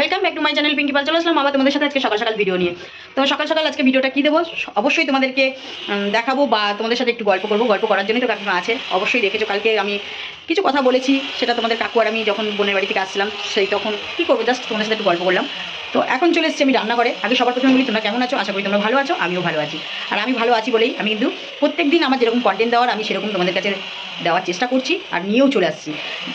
Welcome back to my channel Pinky Pal চলে আসলাম আবার তোমাদের সাথে আজকে সকাল সকাল ভিডিও নিয়ে। তো সকাল সকাল আজকে ভিডিওটা কী দেবো? অবশ্যই তোমাদেরকে দেখাবো বা তোমাদের সাথে একটু গল্প করব। গল্প করার জন্যই তো কাকিমা আছে। অবশ্যই দেখেছ, কালকে আমি কিছু কথা বলেছি, সেটা তোমাদের কাকু আর আমি যখন বোনের বাড়ি থেকে আসছিলাম, সেই তখন কী করব জাস্ট তোমাদের সাথে একটু গল্প করলাম। তো এখন চলে এসেছি আমি রান্না করে আগে সবার প্রথমে বলি, তোমরা কেমন আছো? আশা করি তোমরা ভালো আছো, আমিও ভালো আছি। আর আমি ভালো আছি বলেই আমি কিন্তু প্রত্যেক দিন আমার যেরকম কন্টেন্ট দেওয়ার, আমি সেরকম তোমাদের কাছে দেওয়ার চেষ্টা করছি আর নিয়েও চলে আসছি।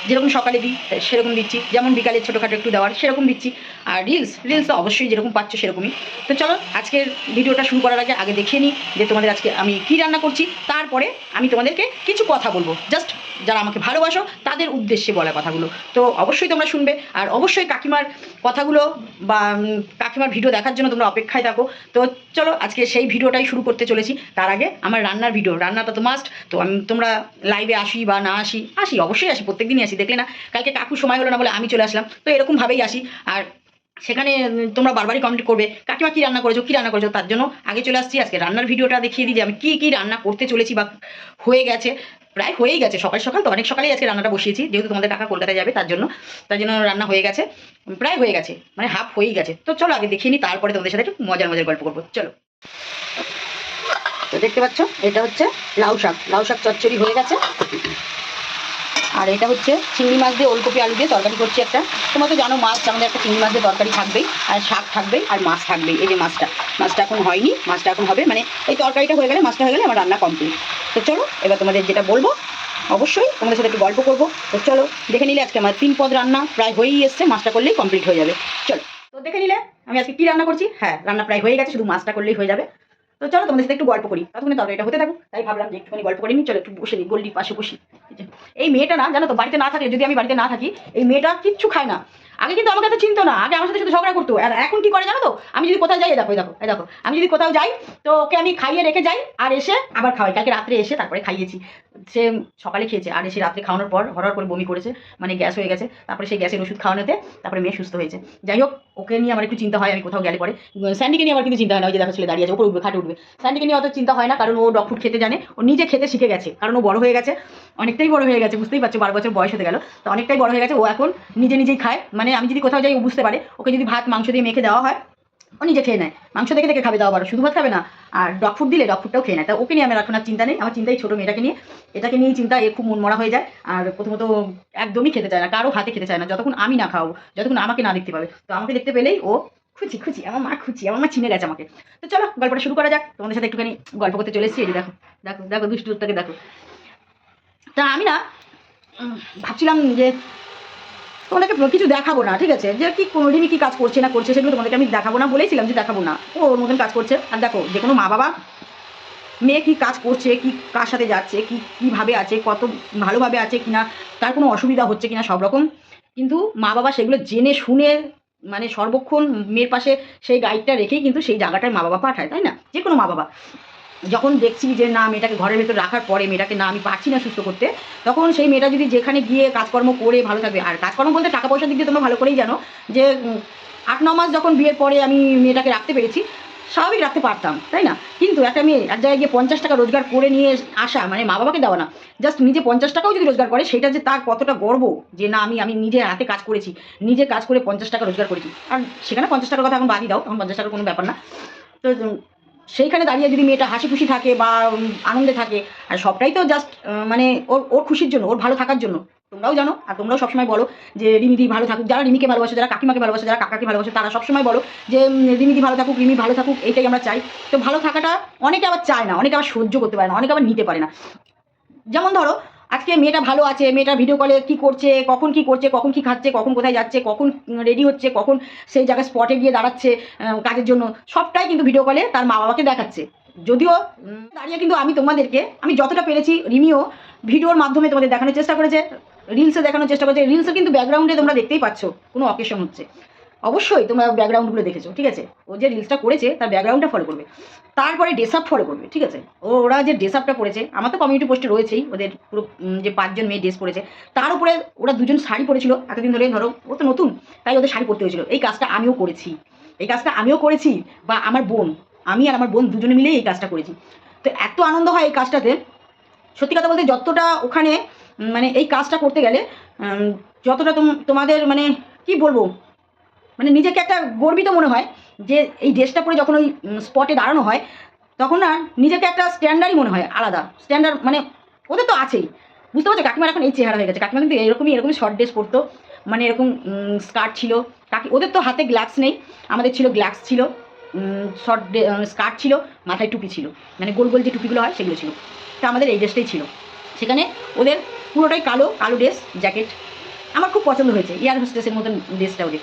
যেরকম সকালে দিই, সেরকম দিচ্ছি। যেমন বিকালে ছোটোখাটো একটু দেওয়ার, সেরকম দিচ্ছি। আর রিলস রিলস তো অবশ্যই যেরকম পাচ্ছ সেরকমই। তো চলো, আজকের ভিডিওটা শুরু করার আগে আগে দেখিয়ে নিই যে তোমাদের আজকে আমি কী রান্না করছি। তারপরে আমি তোমাদেরকে কিছু কথা বলব। জাস্ট যারা আমাকে ভালোবাসো, তাদের উদ্দেশ্যে বলা কথাগুলো। তো অবশ্যই তোমরা শুনবে, আর অবশ্যই কাকিমার কথাগুলো বা কাকিমার ভিডিও দেখার জন্য তোমরা অপেক্ষায় থাকো। তো চলো, আজকে সেই ভিডিওটাই শুরু করতে চলেছি। তার আগে আমার রান্নার ভিডিও রান্নাটা তো মাস্ট তো আমি, তোমরা লাইভে আসি বা না আসি আসি, অবশ্যই আসি, প্রত্যেকদিনই আসি, দেখলে না, কালকে কাকু সময় হলো না বলে আমি চলে আসলাম। তো এরকমভাবেই আসি, আর সেখানে তোমরা বারবারই কমেন্ট করবে, কাকিমা কী রান্না করেছ, কী রান্না করেছ, তার জন্য আগে চলে আসছি, আজকে রান্নার ভিডিওটা দেখিয়ে দিই যে আমি কী কী রান্না করতে চলেছি বা হয়ে গেছে। প্রায় হয়েই গেছে, সকাল সকাল তো অনেক সকালেই আজকে রান্নাটা বসিয়েছি, যেহেতু তোমাদের কাকা কলকাতায় যাবে তার জন্য তার জন্য রান্না হয়ে গেছে, প্রায় হয়ে গেছে মানে হাফ হয়েই গেছে। তো চলো আগে দেখিয়ে নিই তারপরে তোমাদের সাথে একটু মজার মজার গল্প করব, চলো। তো দেখতে পাচ্ছ, এটা হচ্ছে লাউ শাক লাউ শাক চচ্চড়ি হয়ে গেছে। আর এটা হচ্ছে চিংড়ি মাছ দিয়ে ওলকপি আলু দিয়ে তরকারি করছি একটা। তোমরা তো জানো মাছ আমাদের একটা চিংড়ি মাছ দিয়ে তরকারি থাকবেই, আর শাক থাকবেই, আর মাছ থাকবেই। এই যে মাছটা মাছটা এখন হয়নি, মাছটা এখন হবে। মানে এই তরকারিটা হয়ে গেলে, মাছটা হয়ে গেলে আমার রান্না কমপ্লিট তো চলো, এবার তোমাদের যেটা বলব, অবশ্যই তোমাদের সাথে একটু গল্প করব। তো চলো, দেখে নিলে আজকে আমার তিন পদ রান্না প্রায় হয়েই এসছে, মাছটা করলেই কমপ্লিট হয়ে যাবে। চলো, তো দেখে নিলে, আমি আজকে কী রান্না করছি? হ্যাঁ রান্না প্রায় হয়ে গেছে, শুধু মাছটা করলেই হয়ে যাবে। তো চলো, তোমাদের সাথে একটু গল্প করি। ততক্ষণে তরকারিটা হতে থাকুক, তাই ভাবলাম যে একটুখানি গল্প করে নিই। চলো, একটু বসে নিই গোল্ডির পাশে বসি। এই মেয়েটা না, জানো তো, বাড়িতে না থাকলে, যদি আমি বাড়িতে না থাকি, এই মেয়েটা কিচ্ছু খায় না। আগে কিন্তু আমাকে তো চিনতো না, আগে আমার সাথে শুধু ঝগড়া করতো। আর এখন কি করে জানো তো? আমি যদি কোথাও যাই দেখো দেখো দেখো, আমি যদি কোথাও যাই, তো ওকে আমি খাইয়ে রেখে যাই, আর এসে আবার খাওয়াই। কালকে রাত্রে এসে তারপরে খাইয়েছি। সে সকালে খেয়েছে, আর এসে রাত্রে খাওয়ানোর পর হরহর করে বমি করেছে মানে গ্যাস হয়ে গেছে। তারপরে সেই গ্যাসের ওষুধ খাওয়ানোতে তারপরে মেয়ে সুস্থ হয়েছে। যাই হোক, ওকে নিয়ে আমার একটু চিন্তা হয়, আমি কোথাও গেলে পরে। স্যান্ডিকে নিয়ে আমার কিন্তু চিন্তা হয় না, ওই যে দেখো ছেলে দাঁড়িয়ে আছে, ওপরে উঠবে, খাটে উঠবে। স্যান্ডিকে নিয়ে অত চিন্তা হয় না, কারণ ও ডগ ফুড খেতে জানে, ও নিজে খেতে শিখে গেছে, কারণ ও বড় হয়ে গেছে, অনেকটাই বড় হয়ে গেছে, বুঝতেই পারছ, বারো বছর বয়স হতে গেল। তো অনেকটাই বড় হয়ে গেছে, ও এখন নিজে নিজেই খায় মানে আমি যদি কোথাও যাই, ও বুঝতে পারে। ওকে যদি ভাত, মাংস দিয়ে মেখে দেওয়া হয়, ও নিজে খেয়ে নেয়। মাংস দেখে দেখে খাবে দাও আবার। শুধু ভাত খাবে না, আর ডগ ফুড দিলে ডগ ফুডটাও খেয়ে নেয়। তা ওকে নিয়ে আমার এখন আর চিন্তা নেই। আমার চিন্তাই ছোটো মেয়েটাকে নিয়ে। এটাকে নিয়েই চিন্তা, এ খুব মন মরা হয়ে যায়। আর প্রথমত একদমই খেতে চায় না, কারও হাতে খেতে চায় না। যতক্ষণ আমি না খাওয়াবো যতক্ষণ আমাকে না দেখতে পাবে। তো আমাকে দেখতে পেলেই ও খুঁজি খুঁজি আমার মা খুঁজি আমার মা চিনে গেছে আমাকে। তো চলো, গল্পটা শুরু করা যাক। তোমাদের সাথে একটুখানি গল্প করতে চলে এসেছি। যে দেখো দেখো দেখো দুষ্টুটাকে দেখো। তা আমি না ভাবছিলাম যে তোমাদেরকে কিছু দেখাবো না, ঠিক আছে? যে কি রিমি কি কাজ করছে না করছে সেগুলো তোমাদেরকে আমি দেখাবো না, বলেছিলাম যে দেখাবো না। ও ওর মতন কাজ করছে। আর দেখো, যে কোনো মা বাবা, মেয়ে কি কাজ করছে, কি কার সাথে যাচ্ছে, কি কীভাবে আছে, কত ভালোভাবে আছে কিনা, তার কোনো অসুবিধা হচ্ছে কিনা, সব রকম। কিন্তু মা বাবা সেগুলো জেনে শুনে মানে সর্বক্ষণ মেয়ের পাশে সেই গাইডটা রেখেই কিন্তু সেই জায়গাটায় মা বাবা পাঠায়, তাই না? যে কোনো মা বাবা। যখন দেখছি যে না, মেয়েটাকে ঘরের ভেতর রাখার পরে মেয়েটাকে না, আমি পারছি না সুস্থ করতে, তখন সেই মেয়েটা যদি যেখানে গিয়ে কাজকর্ম করে ভালো থাকবে, আর কাজকর্ম বলতে টাকা পয়সার দিক দিয়ে তোমরা ভালো করেই জানো, যে আট, ন মাস যখন বিয়ের পরে আমি মেয়েটাকে রাখতে পেরেছি স্বাভাবিক রাখতে পারতাম, তাই না? কিন্তু একটা মেয়ে এক জায়গায় গিয়ে পঞ্চাশ টাকা রোজগার করে নিয়ে আসা মানে মা বাবাকে দেওয়া না জাস্ট নিজে পঞ্চাশ টাকাও যদি রোজগার করে, সেটা যে তার কতটা গর্ব, যে না, আমি আমি নিজে হাতে কাজ করেছি, নিজে কাজ করে পঞ্চাশ টাকা রোজগার করেছি। আর সেখানে পঞ্চাশ টাকার কথা এখন বাদই দাও, এখন পঞ্চাশ টাকার কোনো ব্যাপার না। তো সেইখানে দাঁড়িয়ে যদি মেয়েটা হাসি খুশি থাকে বা আনন্দে থাকে, আর সবটাই তো জাস্ট মানে ওর ওর খুশির জন্য, ওর ভালো থাকার জন্য। তোমরাও জানো, আর তোমরাও সবসময় বলো যে রিমিদি ভালো থাকুক, যারা রিমিকে ভালোবাসে, যারা কাকিমাকে ভালোবাসে, যারা কাকাকে ভালোবাসে, তারা সবসময় বলো যে রিমিদি ভালো থাকুক, রিমি ভালো থাকুক, এইটাই আমরা চাই। তো ভালো থাকাটা অনেকে আবার চায় না, অনেকে আবার সহ্য করতে পারে না, অনেকে আবার নিতে পারে না। যেমন ধরো আজকে মেয়েটা ভালো আছে, মেয়েটা ভিডিও কলে কি করছে, কখন কি করছে, কখন কি খাচ্ছে, কখন কোথায় যাচ্ছে, কখন রেডি হচ্ছে, কখন সেই জায়গায় স্পটে গিয়ে দাঁড়াচ্ছে কাজের জন্য, সবটাই কিন্তু ভিডিও কলে তার মা বাবাকে দেখাচ্ছে। যদিও দাঁড়িয়ে কিন্তু আমি তোমাদেরকে, আমি যতটা পেরেছি রিমিও ভিডিওর মাধ্যমে তোমাদের দেখানোর চেষ্টা করেছে রিলসে দেখানোর চেষ্টা করেছে রিলসে কিন্তু ব্যাকগ্রাউন্ডে তোমরা দেখতেই পাচ্ছ, কোনো অকেশন হচ্ছে। অবশ্যই তোমরা ব্যাকগ্রাউন্ডগুলো দেখেছ, ঠিক আছে? ও যে রিলসটা করেছে, তার ব্যাকগ্রাউন্ডটা ফলো করবে। তারপরে ড্রেস আপ ফলো করবে, ঠিক আছে? ওরা যে ড্রেস আপটা পরেছে আমার তো কমিউনিটি পোস্টে রয়েছেই, ওদের পুরো যে পাঁচজন মেয়ে ড্রেস পরেছে তার উপরে ওরা দুজন শাড়ি পরেছিল এতদিন ধরে ধরো, ও তো নতুন, তাই ওদের শাড়ি পরতে হয়েছিল। এই কাজটা আমিও করেছি, এই কাজটা আমিও করেছি, বা আমার বোন, আমি আর আমার বোন দুজনে মিলেই এই কাজটা করেছি। তো এত আনন্দ হয় এই কাজটাতে, সত্যি কথা বলতে যতটা ওখানে মানে এই কাজটা করতে গেলে যতটা তোম- তোমাদের মানে কি বলব মানে নিজেকে একটা গর্বিত মনে হয় যে এই ড্রেসটা পরে যখন ওই স্পটে দাঁড়ানো হয়, তখন না নিজেকে একটা স্ট্যান্ডার্ডই মনে হয়, আলাদা। স্ট্যান্ডার্ড মানে ওদের তো আছেই। বুঝতে পারছ? কাকিমার এখন এই চেহারা হয়ে গেছে। কাকিমা কিন্তু এরকমই এরকমই শর্ট ড্রেস পরতো। মানে এরকম স্কার্ট ছিল। কাকি, ওদের তো হাতে গ্লাভস নেই। আমাদের ছিল গ্লাভস ছিল। শর্ট স্কার্ট ছিল। মাথায় টুপি ছিল। মানে গোল গোল যে টুপিগুলো হয় সেগুলো ছিল। তা আমাদের এই ড্রেসটাই ছিল। সেখানে ওদের পুরোটাই কালো কালো ড্রেস জ্যাকেট আমার খুব পছন্দ হয়েছে। এয়ার হোস্টেসের মতন ড্রেসটা ওদের।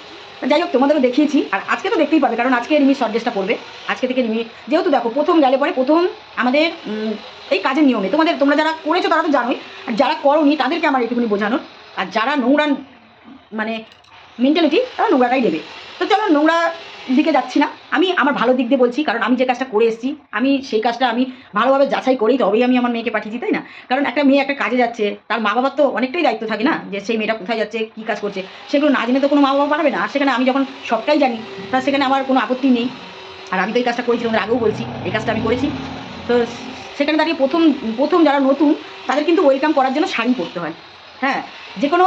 যাই হোক, তোমাদেরও দেখিয়েছি, আর আজকে তো দেখতেই পাবে, কারণ আজকে রিমি শর্ট ড্রেসটা পড়বে আজকে থেকে রিমি যেহেতু দেখো, প্রথম গেলে পরে প্রথম আমাদের এই কাজের নিয়মে, তোমাদের, তোমরা যারা করেছ তারা তো জানোই, আর যারা করোনি তাদেরকে আমার এটুকুনি বোঝানোর, আর যারা নোংরা মানে মেন্টালিটি তারা নোংরাটাই দেবে। তো চলো, নোংরা দিকে যাচ্ছি না। আমি আমার ভালো দিক দিয়ে বলছি, কারণ আমি যে কাজটা করে এসেছি, আমি সেই কাজটা আমি ভালোভাবে যাচাই করেই তবেই আমি আমার মেয়েকে পাঠিয়েছি, তাই না? কারণ একটা মেয়ে একটা কাজে যাচ্ছে, তার মা বাবার তো অনেকটাই দায়িত্ব থাকে না, যে সেই মেয়েটা কোথায় যাচ্ছে, কী কাজ করছে। সেগুলো না জেনে তো কোনো মা বাবা পারবে না। আর সেখানে আমি যখন সবটাই জানি, তা সেখানে আমার কোনো আপত্তি নেই। আর আমি তো এই কাজটা করেছি আগেও বলছি, এই কাজটা আমি করেছি। তো সেখানে দাঁড়িয়ে প্রথম প্রথম যারা নতুন, তাদের কিন্তু ওয়েলকাম করার জন্য শাড়ি পরতে হয়। হ্যাঁ যে কোনো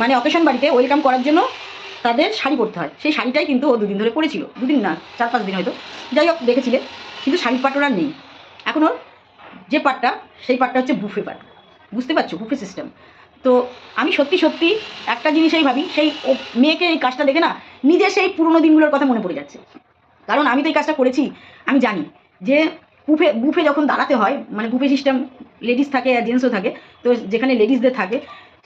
মানে অকেশন বাড়িতে ওয়েলকাম করার জন্য তাদের শাড়ি পরতে হয়। সেই শাড়িটাই কিন্তু ও দুদিন ধরে পরেছিল। দুদিন না, চার পাঁচ দিন হয়তো। যাই হোক, দেখেছিলে। কিন্তু শাড়ির পাটোর নেই। এখন ওর যে পাটটা সেই পাটটা হচ্ছে বুফে পাট বুঝতে পারছ? বুফে সিস্টেম তো আমি সত্যি সত্যি একটা জিনিসই ভাবি, সেই ও মেয়েকে এই কাজটা দেখে না নিজে সেই পুরোনো দিনগুলোর কথা মনে পড়ে যাচ্ছে। কারণ আমি তো এই কাজটা করেছি, আমি জানি যে বুফে বুফে যখন দাঁড়াতে হয় মানে বুফে সিস্টেম লেডিস থাকে আর জেন্টসও থাকে, তো যেখানে লেডিসদের থাকে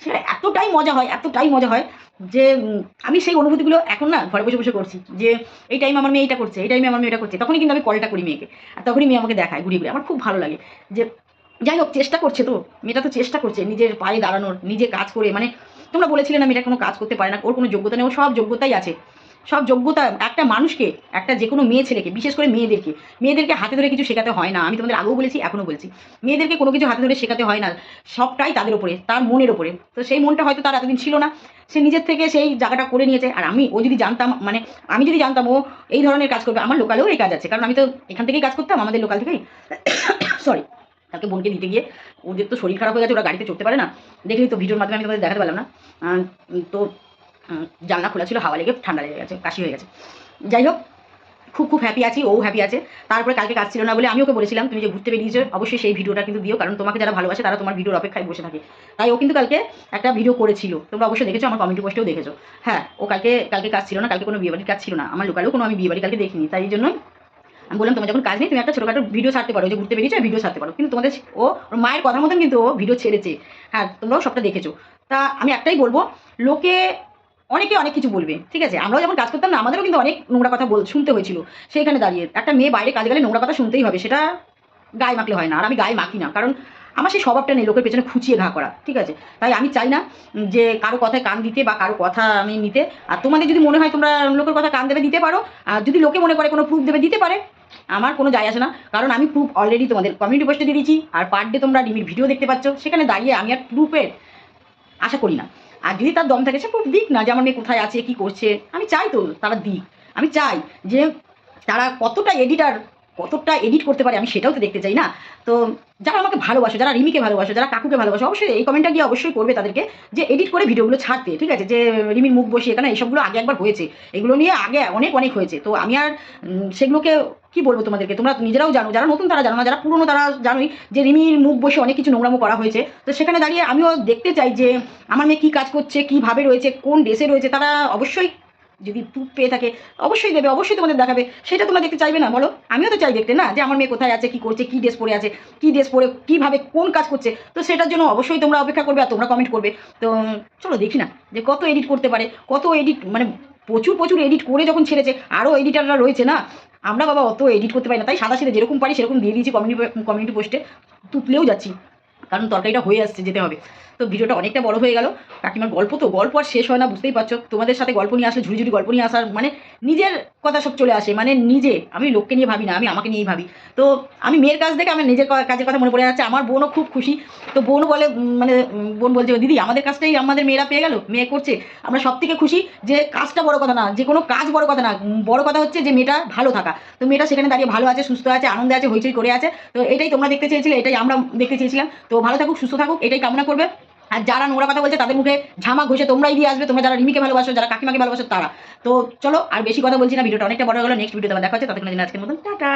সেটা এতটাই মজা হয়, এতটাই মজা হয় যে আমি সেই অনুভূতিগুলো এখন না ঘরে বসে বসে করছি যে, এই টাইম আমার মেয়ে এটা করছে, এই টাইমে আমার মেয়ে এটা করছে, তখনই কিন্তু আমি কলটা করি মেয়েকে আর তখনই মেয়ে আমাকে দেখায় ঘুরে ঘুরে আমার খুব ভালো লাগে যে, যাই হোক, চেষ্টা করছে তো, মেয়েটা তো চেষ্টা করছে নিজের পায়ে দাঁড়ানোর, নিজে কাজ করে মানে তোমরা বলেছিলে না মেয়েটা কোনো কাজ করতে পারে না, ওর কোনো যোগ্যতা নেই, ওর সব যোগ্যতাই আছে। সব যোগ্যতা একটা মানুষকে, একটা যে কোনো মেয়ে ছেলেকে, বিশেষ করে মেয়েদেরকে মেয়েদেরকে হাতে ধরে কিছু শেখাতে হয় না। আমি তোমাদের আগেও বলেছি, এখনও বলছি। মেয়েদেরকে কোনো কিছু হাতে ধরে শেখাতে হয় না, সবটাই তাদের ওপরে তার মনের ওপরে তো সেই মনটা হয়তো তার এতদিন ছিল না। সে নিজের থেকে সেই জায়গাটা করে নিয়েছে। আর আমি, ও যদি জানতাম মানে আমি যদি জানতাম, ও এই ধরনের কাজ করবে, আমার লোকালেও এই কাজ আছে। কারণ আমি তো এখান থেকেই কাজ করতাম, আমাদের লোকাল থেকেই। সরি তাকে বোনকে দিতে গিয়ে ওদের তো শরীর খারাপ হয়ে গেছে, ওরা গাড়িতে চড়তে পারে না। দেখলি তো, ভিডিওর মাধ্যমে আমি তোমাদের দেখাতে পারলাম না। তো জানলা খোলা ছিল, হাওয়া লেগে ঠান্ডা লেগে গেছে, কাশি হয়ে গেছে। যাই হোক, খুব খুব হ্যাপি আছি, ও হ্যাপি আছে। তারপরে কালকে কাজ ছিল না বলে আমি ওকে বলেছিলাম, তুমি যে ঘুরতে বেরিয়েছো, অবশ্যই সেই ভিডিওটা কিন্তু দিও, কারণ তোমাকে যারা ভালোবাসে তারা তোমার ভিডিওর অপেক্ষায় বসে থাকে। তাই ও কিন্তু কালকে একটা ভিডিও করেছিল। তোমরা অবশ্যই দেখেছ, আমার কমেন্টি পোস্টেও দেখেছ। হ্যাঁ ও কালকে কালকে কাজ ছিল না, কালকে কোনো বিয়ে বাড়ির কাজ ছিল না। আমার লোকালেও কোনো আমি বিয়ে বাড়ি কালকে দেখিনি। তাই জন্য আমি বললাম, তোমার যখন কাজ নেই, তুমি একটা ছোটোখাটো ভিডিও ছাড়তে পারো। যে ঘুরতে বেরিয়েছো ভিডিও ছাড়তে পারো। কিন্তু তোমাদের ও, ওর মায়ের কথা মতন কিন্তু ও ভিডিও ছেড়েছে। হ্যাঁ তোমরাও সবটা দেখেছ। তা আমি একটাই বলব, লোকে অনেকে অনেক কিছু বলবে, ঠিক আছে? আমরাও যখন কাজ করতাম না, আমাদেরও কিন্তু অনেক নোংরা কথা বল, শুনতে হয়েছিল। সেইখানে দাঁড়িয়ে একটা মেয়ে বাইরে কাজ গেলে নোংরা কথা শুনতেই হবে, সেটা গায়ে মাখলে হয় না, আর আমি গায়ে মাখি না, কারণ আমার সেই স্বভাবটা নেই লোকের পেছনে খুঁচিয়ে ঘা করা, ঠিক আছে? তাই আমি চাই না যে কারও কথায় কান দিতে বা কারও কথা আমি নিতে, আর তোমাদের যদি মনে হয় তোমরা লোকের কথা কান দেবে, দিতে পারো, আর যদি লোকে মনে করে কোনো প্রুফ দেবে, দিতে পারে, আমার কোনো যায় আসে না, কারণ আমি প্রুফ অলরেডি তোমাদের কমিউনিটি পোস্টে দিয়ে দিয়েছি, আর পার ডে তোমরা রিমির ভিডিও দেখতে পাচ্ছ, সেখানে দাঁড়িয়ে আমি আর প্রুফের আশা করি না। আর যদি তার দম থাকে, সে খুব দিক না যে আমার মেয়ে কোথায় আছে, কি করছে। আমি চাই তো তারা দিক। আমি চাই যে তারা কতটা এডিটার কতটা এডিট করতে পারে আমি সেটাও তো দেখতে চাই না। তো যারা আমাকে ভালোবাসো, যারা রিমিকে ভালোবাসো, যারা কাকুকে ভালোবাসো, অবশ্যই এই কমেন্টটা গিয়ে অবশ্যই করবে তাদেরকে যে এডিট করে ভিডিওগুলো ছাড়তে, ঠিক আছে? যে রিমির মুখ বসিয়ে কেন এইসবগুলো আগে একবার হয়েছে। এগুলো নিয়ে আগে অনেক অনেক হয়েছে। তো আমি আর সেগুলোকে কি বলব তোমাদেরকে? তোমরা নিজেরাও জানো, যারা নতুন তারা জানো না, যারা পুরনো তারা জানোই যে রিমির মুখ বসে অনেক কিছু নোংরামো করা হয়েছে। তো সেখানে দাঁড়িয়ে আমিও দেখতে চাই যে আমার মেয়ে কী কাজ করছে, কীভাবে রয়েছে, কোন ড্রেসে রয়েছে, তারা অবশ্যই যদি প্রুফ পেয়ে থাকে, অবশ্যই দেবে, অবশ্যই তোমাদের দেখাবে। সেটা তোমরা দেখতে চাইবে না, বলো? আমিও তো চাই দেখতে, না? যে আমার মেয়ে কোথায় আছে, কি করছে, কি ড্রেস পরে আছে, কি ড্রেস পরে, কীভাবে কোন কাজ করছে। তো সেটার জন্য অবশ্যই তোমরা অপেক্ষা করবে আর তোমরা কমেন্ট করবে। তো, চলো দেখি না, যে কত এডিট করতে পারে, কত এডিট মানে প্রচুর প্রচুর এডিট করে যখন ছেড়েছে আরও এডিটাররা রয়েছে, না? আমরা বাবা অত এডিট করতে পারি না, তাই সাদা সিধে যেরকম পারি সেরকম দিয়ে দিয়েছি কমিউনিটি কমিউনিটি পোস্টে তুতলেও যাচ্ছি, কারণ তরকারিটা হয়ে আসছে, যেতে হবে। তো ভিডিওটা অনেকটা বড় হয়ে গেল। কাকিমার গল্প তো, গল্প আর শেষ হয় না, বুঝতেই পারছ? তোমাদের সাথে গল্প নিয়ে আসলে ঝুড়ি ঝুড়ি গল্প নিয়ে আসার মানে নিজের কথা সব চলে আসে মানে নিজে। আমি লোককে নিয়ে ভাবি না, আমি আমাকে নিয়েই ভাবি। তো আমি মেয়ের কাজ দেখে আমার নিজের কাজের কথা মনে পড়ে যাচ্ছে, আমার বোনও খুব খুশি। তো বোনও বলে মানে বোন বলছে, দিদি, আমাদের কাজটাই আমাদের মেয়েরা পেয়ে গেল, মেয়ে করছে। আমরা সব থেকে খুশি যে কাজটা বড় কথা না, যে কোনো কাজ বড় কথা না। বড় কথা হচ্ছে যে মেয়েটা ভালো থাকা। তো মেয়েটা সেখানে দাঁড়িয়ে ভালো আছে, সুস্থ আছে, আনন্দে আছে, হইচই করে আছে। তো এটাই তোমরা দেখতে চেয়েছিলে, এটাই আমরা দেখতে চেয়েছিলাম। তো ভালো থাকুক, সুস্থ থাকুক, এটাই কামনা করবে। আর যারা নোংরা কথা বলছে, তাদের মুখে ঝামা ঘষে তোমরাই দিয়ে আসবে। তোমরা যারা রিমিকে ভালোবাসো, যারা কাকিমাকে ভালোবাসো, তারা। তো চলো, আর বেশি কথা বলছি না, ভিডিওটা অনেকটা বড় গেলো। নেক্সট ভিডিও তোমার দেখা হচ্ছে। জন্য আজকের মতন, টাটা।